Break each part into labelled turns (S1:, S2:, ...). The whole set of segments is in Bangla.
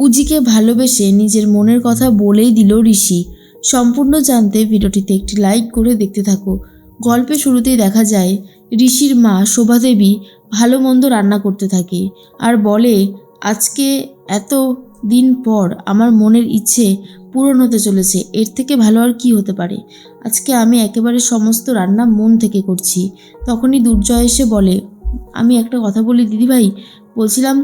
S1: উজিকে ভালোবেসে নিজের মনের কথা বলেই দিল ঋষি। সম্পূর্ণ জানতে ভিডিওটিতে একটি লাইক করে দেখতে থাকো। গল্পের শুরুতেই দেখা যায়, ঋষির মা শোভাদেবী ভালো মন্দ রান্না করতে থাকে আর বলে, আজকে এত দিন পর আমার মনের ইচ্ছে পূরণ হতে চলেছে, এর থেকে ভালো আর কি হতে পারে? আজকে আমি একেবারে সমস্ত রান্না মন থেকে করছি। তখনই দুর্জয় এসে বলে, আমি একটা কথা বলি দিদিভাই। বলছিলাম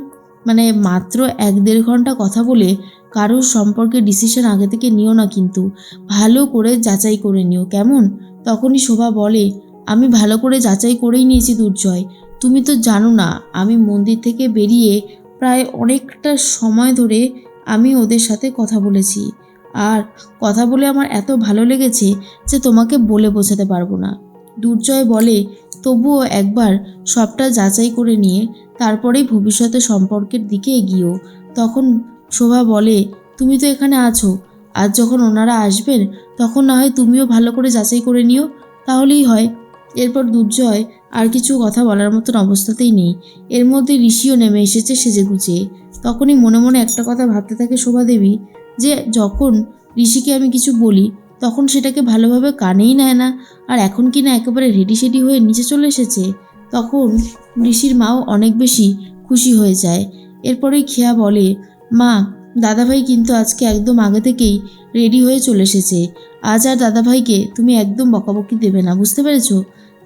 S1: মানে মাত্র এক দেড় ঘণ্টা কথা বলে কারোর সম্পর্কে ডিসিশন আগে থেকে নিও না কিন্তু। ভালো করে যাচাই করে নিও, কেমন? তখনই শোভা বলে, আমি ভালো করে যাচাই করেই নিয়েছি দুর্জয়। তুমি তো জানো না, আমি মন্দির থেকে বেরিয়ে প্রায় অনেকটা সময় ধরে আমি ওদের সাথে কথা বলেছি। আর কথা বলে আমার এত ভালো লেগেছে যে তোমাকে বলে বোঝাতে পারব না। দুর্জয় বলে, তবুও একবার সবটা যাচাই করে নিয়ে তারপরেই ভবিষ্যতে সম্পর্কের দিকে এগিয়েও। তখন শোভা বলে, তুমি তো এখানে আছো। আজ যখন ওনারা আসবেন, তখন না হয় তুমিও ভালো করে যাচাই করে নিও। তাহলেই হয়। এরপর দুর্জয় আর কিছু কথা বলার মতন অবস্থাতেই নেই। এর মধ্যে ঋষিও নেমে এসেছে সেজে গুজে তখনই মনে মনে একটা কথা ভাবতে থাকে শোভা দেবী, যে যখন ঋষিকে আমি কিছু বলি, তখন সেটাকে ভালোভাবে কানেই নেয় না। আর এখন কি না একেবারে রেডি সেডি হয়ে নিচে চলে এসেছে? তখন ঋষির মাও অনেক বেশি খুশি হয়ে যায়। এরপরেই খেয়া বলে, মা, দাদাভাই কিন্তু আজকে একদম আগে থেকেই রেডি হয়ে চলে এসেছে। আজ আর দাদাভাইকে তুমি একদম বকাবকি দেবে না, বুঝতে পেরেছ?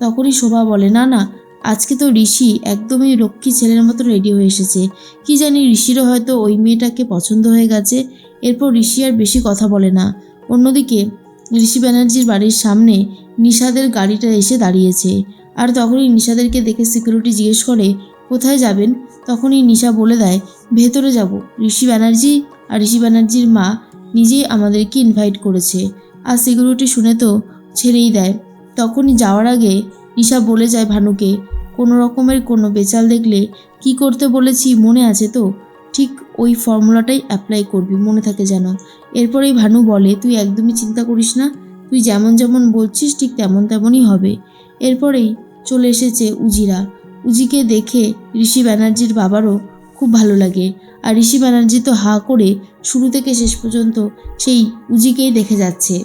S1: তখনই শোভা বলে, না না, আজকে তো ঋষি একদমই লক্ষ্মী ছেলের মতো রেডি হয়ে এসেছে। কি জানি ঋষিরও হয়তো ওই মেয়েটাকে পছন্দ হয়ে গেছে। এরপর ঋষি আর বেশি কথা বলে না। অন্যদিকে ঋষি ব্যানার্জির বাড়ির সামনে নিষাদের গাড়িটা এসে দাঁড়িয়েছে। আর তখনই নিশাদেরকে দেখে সিকিউরিটি জিজ্ঞেস করে, কোথায় যাবেন? তখনই নিশা বলে দেয়, ভেতরে যাব। ঋষি ব্যানার্জি আর ঋষি ব্যানার্জির মা নিজেই আমাদেরকে ইনভাইট করেছে। আর সিকিউরিটি শুনে তো ছেড়েই দেয়। তখনই যাওয়ার আগে নিশা বলে যায় ভানুকে, কোনো রকমের কোনো বেচাল দেখলে কি করতে বলেছি মনে আছে তো? ঠিক ওই ফর্মুলাটাই অ্যাপ্লাই করবি, মনে থাকে যেন। এরপরেই ভানু বলে, তুই একদমই চিন্তা করিস না। তুই যেমন যেমন বলছিস, ঠিক তেমন তেমনই হবে। এরপরেই চলে এসেছে উজিরা। উজিকে দেখে ঋষি ব্যানার্জির বাবারও খুব ভালো লাগে। আর ঋষি ব্যানার্জি তো হা করে শুরু থেকে শেষ পর্যন্ত সেই উজিকেই দেখে যাচ্ছে।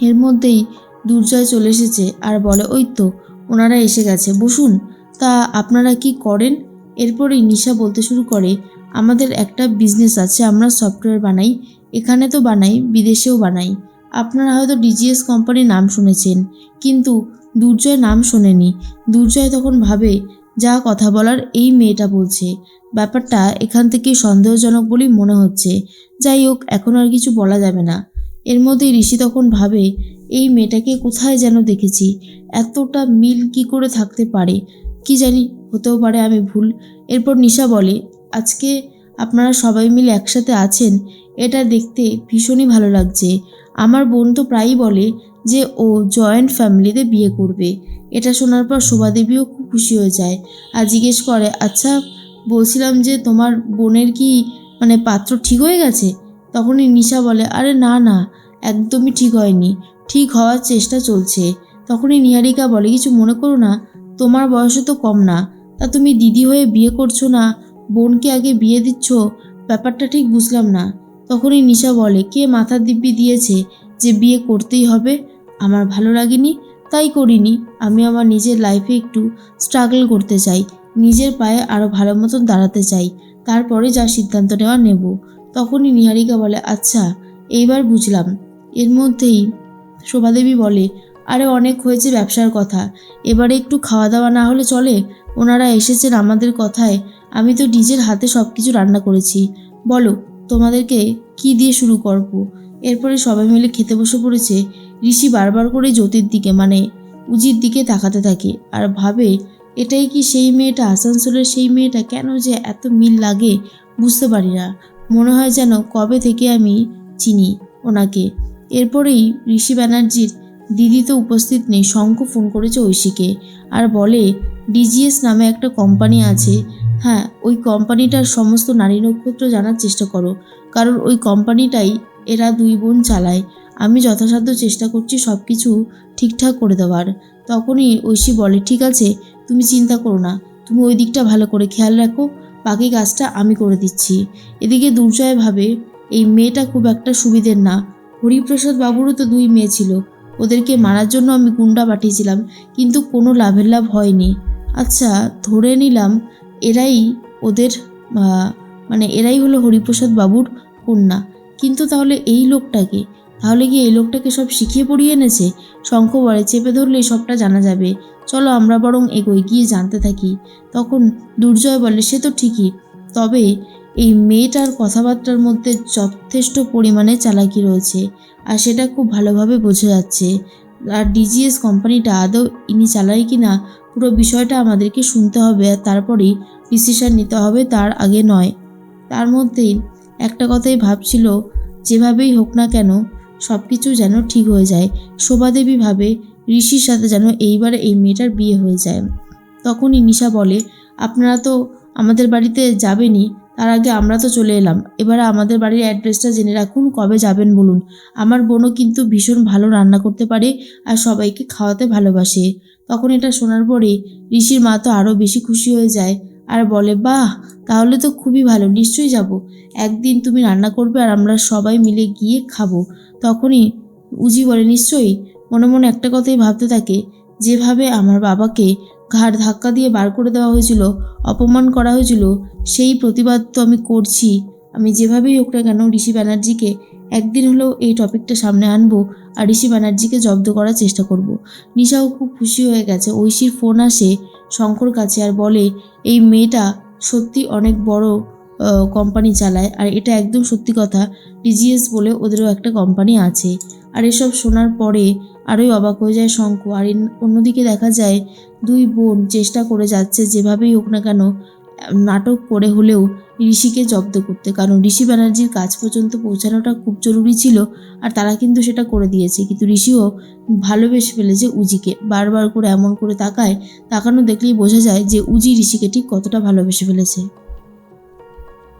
S1: এর মধ্যেই দুর্জয় চলে এসেছে আর বলে, ওই তো, ওনারা এসে গেছে। বসুন, তা আপনারা কি করেন? এরপরেই নিশা বলতে শুরু করে, আমাদের একটা বিজনেস আছে, আমরা সফটওয়্যার বানাই। এখানে তো বানাই, বিদেশেও বানাই। আপনারা হয়তো ডিজিএস কোম্পানির নাম শুনেছেন। কিন্তু দুর্জয় নাম শোনেনি। দুর্জয় তখন ভাবে, যা কথা বলার এই মেয়েটা বলছে। ব্যাপারটা এখান থেকে সন্দেহজনক বলেই মনে হচ্ছে। যাই হোক, এখন আর কিছু বলা যাবে না। এর মধ্যে ঋষি তখন ভাবে, এই মেয়েটাকে কোথায় যেন দেখেছি? এতটা মিল কি করে থাকতে পারে? কি জানি, হতেও পারে আমি ভুল। এরপর নিশা বলে, আজকে আপনারা সবাই মিলে একসাথে আছেন, এটা দেখতে ভীষণই ভালো লাগছে। আমার বোন তো প্রায়ই বলে যে ও জয়েন্ট ফ্যামিলিতে বিয়ে করবে। এটা শোনার পর শোভাদেবীও খুব খুশি হয়ে যায় আর জিজ্ঞেস করে আচ্ছা বলছিলাম যে তোমার বোনের কি মানে পাত্র ঠিক হয়ে গেছে? তখনই নিশা বলে, আরে না না, একদমই ঠিক হয়নি, ঠিক হওয়ার চেষ্টা চলছে। তখনই নিহারিকা বলে, কিছু মনে করো না, তোমার বয়সও তো কম না, তা তুমি দিদি হয়ে বিয়ে করছ না, বোনকে আগে বিয়ে দিচ্ছ, ব্যাপারটা ঠিক বুঝলাম না। তখনই নিশা বলে, কে মাথার দিব্যি দিয়েছে? যে বিয়ে করতেই হবে, আমার ভালো লাগেনি, তাই করিনি। আমি আমার নিজের লাইফে একটু স্ট্রাগল করতে চাই, নিজের পায়ে আরও ভালো মতন দাঁড়াতে চাই, তারপরে যা সিদ্ধান্ত নেওয়া নেব। তখনই নিহারিকা বলে আচ্ছা এইবার বুঝলাম। এর মধ্যেই শোভাদেবী বলে, আরে, অনেক হয়েছে ব্যবসার কথা। এবারে একটু খাওয়া দাওয়া না হলে চলে? ওনারা এসেছেন আমাদের কথায়। আমি তো নিজের হাতে সব কিছু রান্না করেছি। বলো তোমাদেরকে কি দিয়ে শুরু করব? এরপরে সবাই মিলে খেতে বসে পড়েছে। ঋষি বারবার করে জ্যোতির দিকে মানে উজির দিকে তাকাতে থাকে। আর ভাবে, এটাই কি সেই মেয়েটা, আসানসোলের সেই মেয়েটা? কেন যে এত মিল লাগে? বুঝতে পারি না। মনে হয় যেন কবে থেকে আমি চিনি ওনাকে। এরপরেই ঋষি ব্যানার্জির দিদি তো উপস্থিত নেই শঙ্খ ফোন করেছে ঐশীকে। আর বলে, ডিজিএস নামে একটা কোম্পানি আছে। হ্যাঁ ওই কোম্পানিটার সমস্ত নারী নক্ষত্র জানার চেষ্টা করো। কারণ ওই কোম্পানিটাই এরা দুই বোন চালায়। আমি যথাসাধ্য চেষ্টা করছি সব কিছু ঠিকঠাক করে দেওয়ার। তখনই ঐশী বলে, ঠিক আছে, তুমি চিন্তা করো না। তুমি ওই দিকটা ভালো করে খেয়াল রাখো। বাকি কাজটা আমি করে দিচ্ছি। এদিকে দুর্জয় ভাবে, এই মেয়েটা খুব একটা সুবিধের না। হরিপ্রসাদ বাবুরও তো দুই মেয়ে ছিল। ওদেরকে মারার জন্য আমি গুন্ডা পাঠিয়েছিলাম, কিন্তু কোনো লাভের লাভ হয়নি। আচ্ছা ধরে নিলাম এরাই ওদের মানে এরাই হলো হরিপ্রসাদ বাবুর কন্যা। কিন্তু তাহলে এই লোকটাকে, তাহলে কি এই লোকটাকে সব শিখিয়ে পড়িয়ে এনেছে? শঙ্খ বলে চেপে ধরলে সবটা জানা যাবে। চলো আমরা বরং এগোই, গিয়ে জানতে থাকি। তখন দুর্জয় বলে, সে তো ঠিকই। তবে এই মেয়েটার কথাবার্তার মধ্যে যথেষ্ট পরিমাণে চালাকি রয়েছে। আর সেটা খুব ভালোভাবে বোঝা যাচ্ছে। আর ডিজিএস কোম্পানিটা আদৌ ইনি চালায় কি না পুরো বিষয়টা আমাদেরকে শুনতে হবে আর তারপরেই ডিসিশন নিতে হবে তার আগে নয়। তার মধ্যেই একটা কথাই ভাবছিল, যেভাবেই হোক না কেন সব কিছু যেন ঠিক হয়ে যায়। শোভাদেবী ভাবে ঋষির সাথে যেন এইবারে এই মেয়েটার বিয়ে হয়ে যায়। তখনই নিশা বলে, আপনারা তো আমাদের বাড়িতে যাবেনই, তার আগে আমরা তো চলে এলাম। এবারে আমাদের বাড়ির অ্যাড্রেসটা জেনে রাখুন, কবে যাবেন বলুন। আমার বোনও কিন্তু ভীষণ ভালো রান্না করতে পারে আর সবাইকে খাওয়াতে ভালোবাসে। তখন এটা শোনার পরে ঋষির মা তো আরও বেশি খুশি হয়ে যায় আর বলে, বাহ, তাহলে তো খুবই ভালো, নিশ্চয়ই যাব। একদিন তুমি রান্না করবে আর আমরা সবাই মিলে গিয়ে খাব। তখনই উজি বলে, নিশ্চয়ই। মনে মনে একটা কথাই ভাবতে থাকে, যেভাবে আমার বাবাকে ঘাড় ধাক্কা দিয়ে বার করে দেওয়া হয়েছিল, অপমান করা হয়েছিল, সেই প্রতিবাদ তো আমি করছি। আমি যেভাবেই হোক না কেন ঋষি ব্যানার্জিকে একদিন হলেও এই টপিকটা সামনে আনব আর ঋষি ব্যানার্জিকে জব্দ করার চেষ্টা করব। নিশাও খুব খুশি হয়ে গেছে। ঐশীর ফোন আসে শঙ্কর কাছে আর বলে, এই মেয়েটা সত্যি অনেক বড় কোম্পানি চালায়। আর এটা একদম সত্যি কথা ডিজিএস বলে ওদেরও একটা কোম্পানি আছে। আর এসব শোনার পরে আরোই অবাক হয়ে যায় শঙ্কু। আর অন্যদিকে দেখা যায় দুই বোন চেষ্টা করে যাচ্ছে যেভাবেই হোক না কেন নাটক করে হলেও ঋষিকে জব্দ করতে। কারণ ঋষি ব্যানার্জির কাজ পর্যন্ত পৌঁছানোটা খুব জরুরি ছিল আর তারা কিন্তু সেটা করে দিয়েছে। কিন্তু ঋষিও ভালোবেসে ফেলেছে উজিকে। বারবার করে এমন করে তাকায়, তাকানো দেখলেই বোঝা যায় যে উজি ঋষিকে ঠিক কতটা ভালোবেসে ফেলেছে।